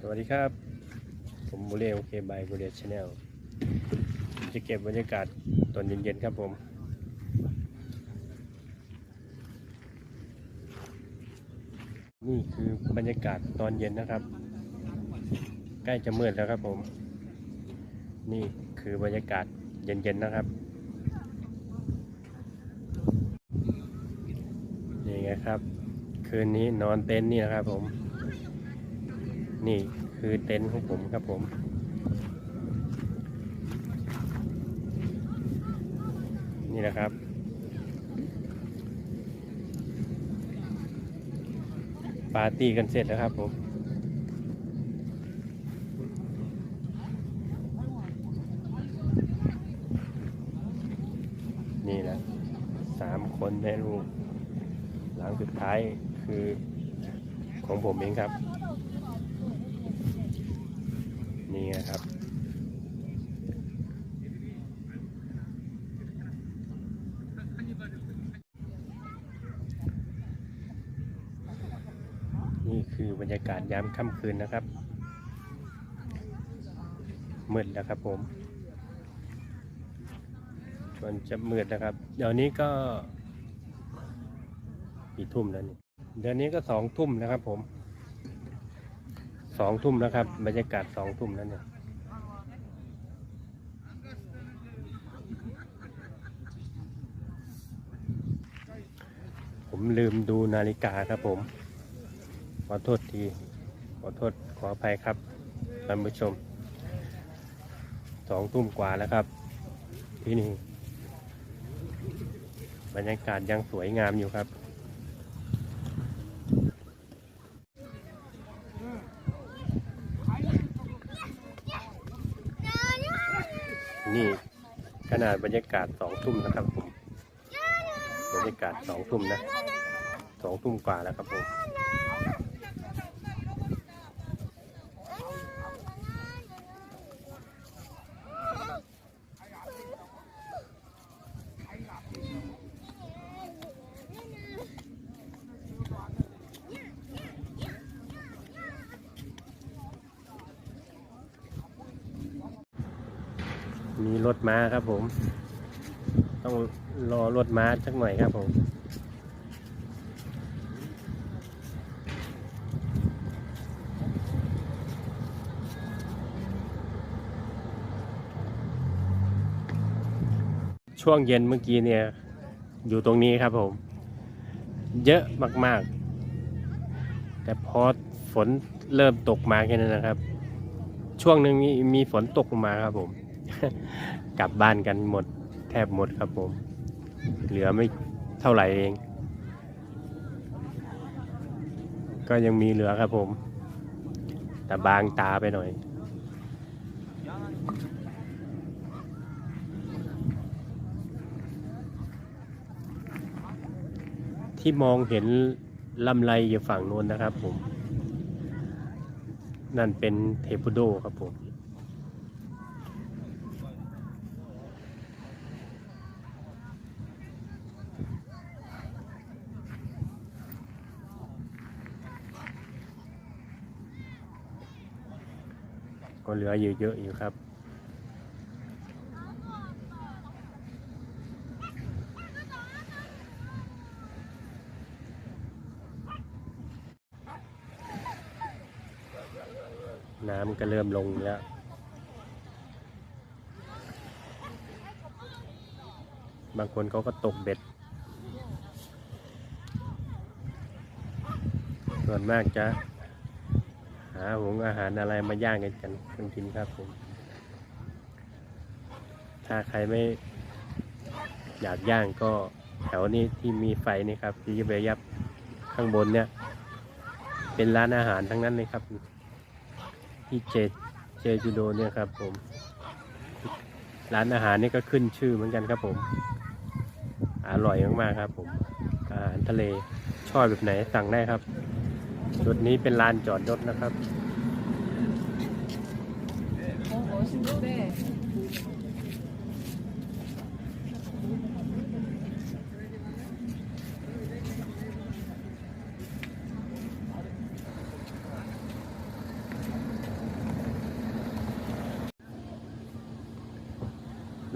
สวัสดีครับ ผมบุเล่โอเคบายบุเล่ชาแนลจะเก็บบรรยากาศตอนเย็นๆครับผม นี่คือบรรยากาศตอนเย็นนะครับ ใกล้จะมืดแล้วครับผม นี่คือบรรยากาศเย็นๆนะครับนี่ไงครับ คืนนี้นอนเต็นท์นี่นะครับผม นี่คือเต็นท์ของผมครับผมนี่นะครับ ปาร์ตี้กันเสร็จแล้วครับผม นี่แหละสามคนแม่ลูก หลังสุดท้ายคือของผมเองครับ นี่นะครับนี่คือบรรยากาศยามค่ำคืนนะครับมืดแล้วครับผมมันจะมืดนะครับ เดี๋ยวนี้ก็กี่ทุ่มแล้วนี่เดี๋ยวนี้ก็สองทุ่มนะครับผม สองทุ่มแล้วครับ บรรยากาศสองทุ่มแล้วเนี่ยผมลืมดูนาฬิกาครับผม ขอโทษที ขอโทษขออภัยครับท่านผู้ชมสองทุ่มกว่าแล้วครับ ที่นี่ บรรยากาศยังสวยงามอยู่ครับ นี่ขนาดบรรยากาศสองทุ่มนะครับผมบรรยากาศสองทุ่มนะสองทุ่มกว่าแล้วครับผม มีรถม้าครับผม ต้องรอรถม้าสักหน่อยครับผมช่วงเย็นเมื่อกี้เนี่ย อยู่ตรงนี้ครับผม เยอะมาก ๆ แต่พอฝนเริ่มตกมาแค่นั้นนะครับ ช่วงหนึ่งมีมีฝนตกลงมาครับผม กลับบ้านกันหมดแทบหมดครับผม เหลือไม่เท่าไหร่เอง ก็ยังมีเหลือครับผม แต่บางตาไปหน่อย ที่มองเห็นลำไรอยู่ฝั่งโน้นนะครับผม นั่นเป็นเทปูโดครับผม ก็เหลืออยู่เยอะอยู่ครับ น้ำก็เริ่มลงแล้วบางคนเขาก็ตกเบ็ด ส่วนมากจะาหงอาหารอะไรมาย่างกันกันกันกินครับผม ถ้าใครไม่อยากย่างก็แถวนี้ที่มีไฟนี่ครับที่เบยับข้างบนเนี่ย เป็นร้านอาหารทั้งนั้นเลยครับ ที่เจเจจูโดเนี่ยครับผม ร้านอาหารนี่ก็ขึ้นชื่อเหมือนกันครับผม อร่อยมากๆครับผม อาหารทะเลชอบแบบไหนสั่งได้ครับ จุดนี้เป็นลานจอดรถนะครับ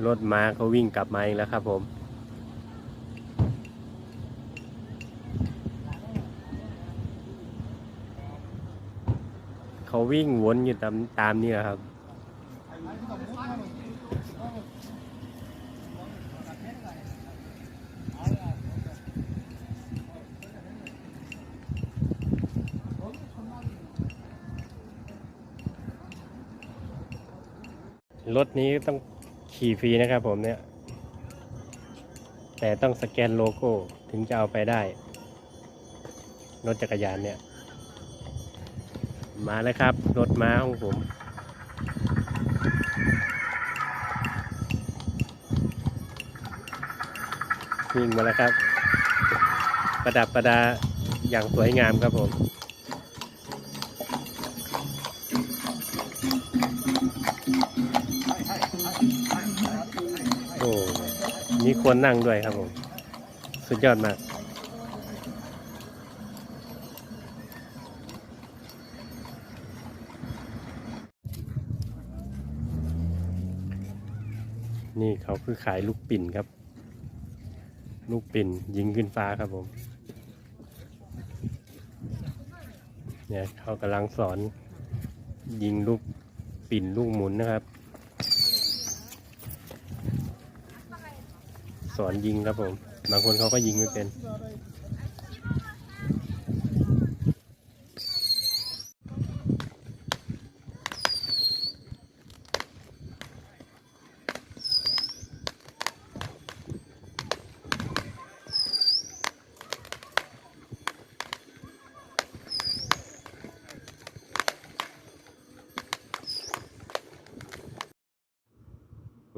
รถม้าเขาวิ่งกลับมาเองแล้วครับผม เขาวิ่งวนอยู่ตามตามนี่ครับ รถนี้ต้องขี่ฟรีนะครับผมเนี่ย แต่ต้องสแกนโลโก้ถึงจะเอาไปได้ รถจักรยานเนี่ย มาแล้วครับ รถม้าของผม วิ่งมาแล้วครับ ประดับประดาอย่างสวยงามครับผมโอ้มีคนนั่งด้วยครับผม สุดยอดมาก นี่เขาคือขายลูกปิ่นครับ ลูกปิ่นยิงขึ้นฟ้าครับผม เนี่ยเขากำลังสอน ยิงลูกปิ่นลูกหมุนนะครับ สอนยิงครับผม บางคนเขาก็ยิงไม่เป็น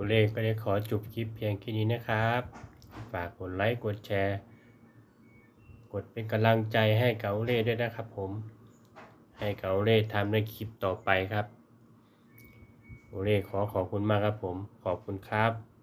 โอเล่ก็ได้ขอจบคลิปเพียงแค่นี้นะครับ ฝากกดไลค์กดแชร์ กดเป็นกำลังใจให้เกาเล่ด้วยนะครับผม ให้เกาเล่ทำในคลิปต่อไปครับโอเล่ขอขอบคุณมากครับผม ขอบคุณครับ